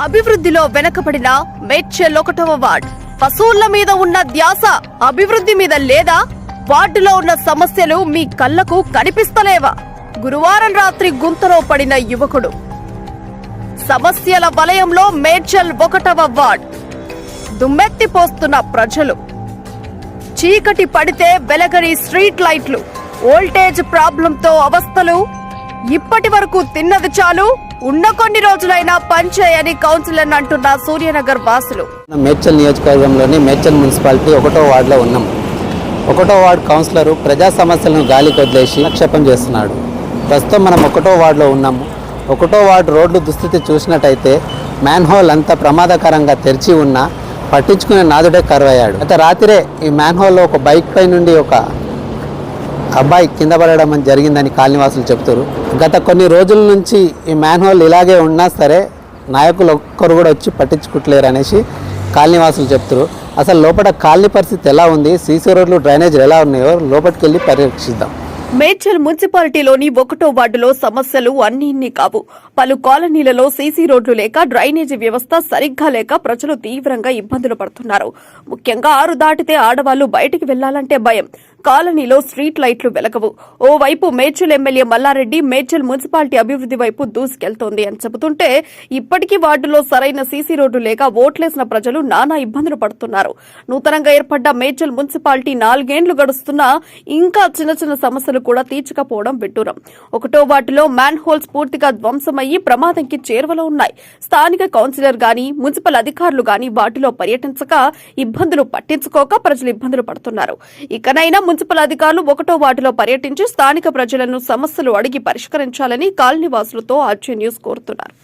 అభివృద్ధిలో వెనకబడిన మేడ్చల్ ఒకటవ వార్డ్. పశువుల మీద ఉన్న ధ్యాస అభివృద్ధి మీద లేదా? వార్డులో ఉన్న సమస్యలు మీ కళ్ళకు కనిపిస్తలేవా? గురువారం రాత్రి గుంతలో పడిన యువకుడు. సమస్యల వలయంలో మేడ్చల్ ఒకటవ వార్డ్. దుమ్మెత్తి పోస్తున్న ప్రజలు. చీకటి పడితే వెలగరి స్ట్రీట్ లైట్లు. వోల్టేజ్ ప్రాబ్లంతో అవస్థలు. ఇప్పటి వరకు తిన్నది చాలు. ఉన్న కొన్ని రోజులైనా పనిచేయని కౌన్సిలర్ అంటున్న సూర్యనగర్ వాసులు. మేడ్చల్ నియోజకవర్గంలోని మేడ్చల్ మున్సిపాలిటీ ఒకటో వార్డులో ఉన్నాం. ఒకటో వార్డు కౌన్సిలరు ప్రజా సమస్యలను గాలికి వదిలేసి నిక్షేపం చేస్తున్నాడు. ప్రస్తుతం మనం ఒకటో వార్డులో ఉన్నాము. ఒకటో వార్డు రోడ్లు దుస్థితి చూసినట్టయితే మ్యాన్ హోల్ అంత ప్రమాదకరంగా తెరిచి ఉన్నా పట్టించుకునే నాదుడే కరువయ్యాడు. అయితే రాత్రే ఈ మ్యాన్ హోల్లో ఒక బైక్ పై నుండి ఒక అబ్బాయి కింద పడడం అని జరిగిందని కాలనివాసులు చెబుతారు గత కొన్ని రోజుల నుంచి ఈ మ్యాన్ హోల్ ఇలాగే ఉన్నా సరే నాయకులు ఒక్కరు కూడా వచ్చి పట్టించుకుంటలేరు అనేసి కాలనీవాసులు చెప్తారు అసలు లోపల కాలనీ పరిస్థితి ఎలా ఉంది? సీసీ రోడ్లు డ్రైనేజీలు ఎలా ఉన్నాయో లోపలికి వెళ్ళి పర్యవేక్షిద్దాం మేడ్చల్ మున్సిపాలిటీలోని ఒకటో వార్డులో సమస్యలు అన్ని ఇన్ని కావు. పలు కాలనీలలో సీసీ రోడ్లు లేక డ్రైనేజీ వ్యవస్థ సరిగ్గా లేక ప్రజలు తీవ్రంగా ఇబ్బందులు పడుతున్నారు. ముఖ్యంగా ఆరు దాటితే ఆడవాళ్ళు బయటికి వెళ్ళాలంటే భయం. కాలనీలో స్ట్రీట్ లైట్లు వెలగవు. ఓవైపు మేడ్చల్ ఎమ్మెల్యే మల్లారెడ్డి మేడ్చల్ మున్సిపాలిటీ అభివృద్ధి వైపు దూసుకెళ్తోంది అని చెబుతుంటే ఇప్పటికీ వార్డులో సరైన సీసీ రోడ్డు లేక ఓట్లేసిన ప్రజలు నానా ఇబ్బందులు పడుతున్నారు. నూతనంగా ఏర్పడ్డ మేడ్చల్ మున్సిపాలిటీ నాలుగేండ్లు గడుస్తున్నా ఇంకా చిన్న చిన్న సమస్యలు కూడా తీర్చకపోవడం విడ్డూరం. ఒకటో వార్డులో మ్యాన్ హోల్స్ పూర్తిగా ధ్వంసమయ్యి ప్రమాదంకి చేరువలో ఉన్నాయి. స్థానిక కౌన్సిలర్ గాని మున్సిపల్ అధికారులు గాని వాటిలో పర్యటించక ఇబ్బందులు పట్టించుకోక ప్రజలు ఇబ్బందులు పడుతున్నారు. ఇకనైనా మున్సిపల్ అధికారులు ఒకటో వార్డులో పర్యటించి స్థానిక ప్రజలను సమస్యలు అడిగి పరిష్కరించాలని కాలనీవాసులతో ఆర్జీ న్యూస్ కోరుతున్నారు.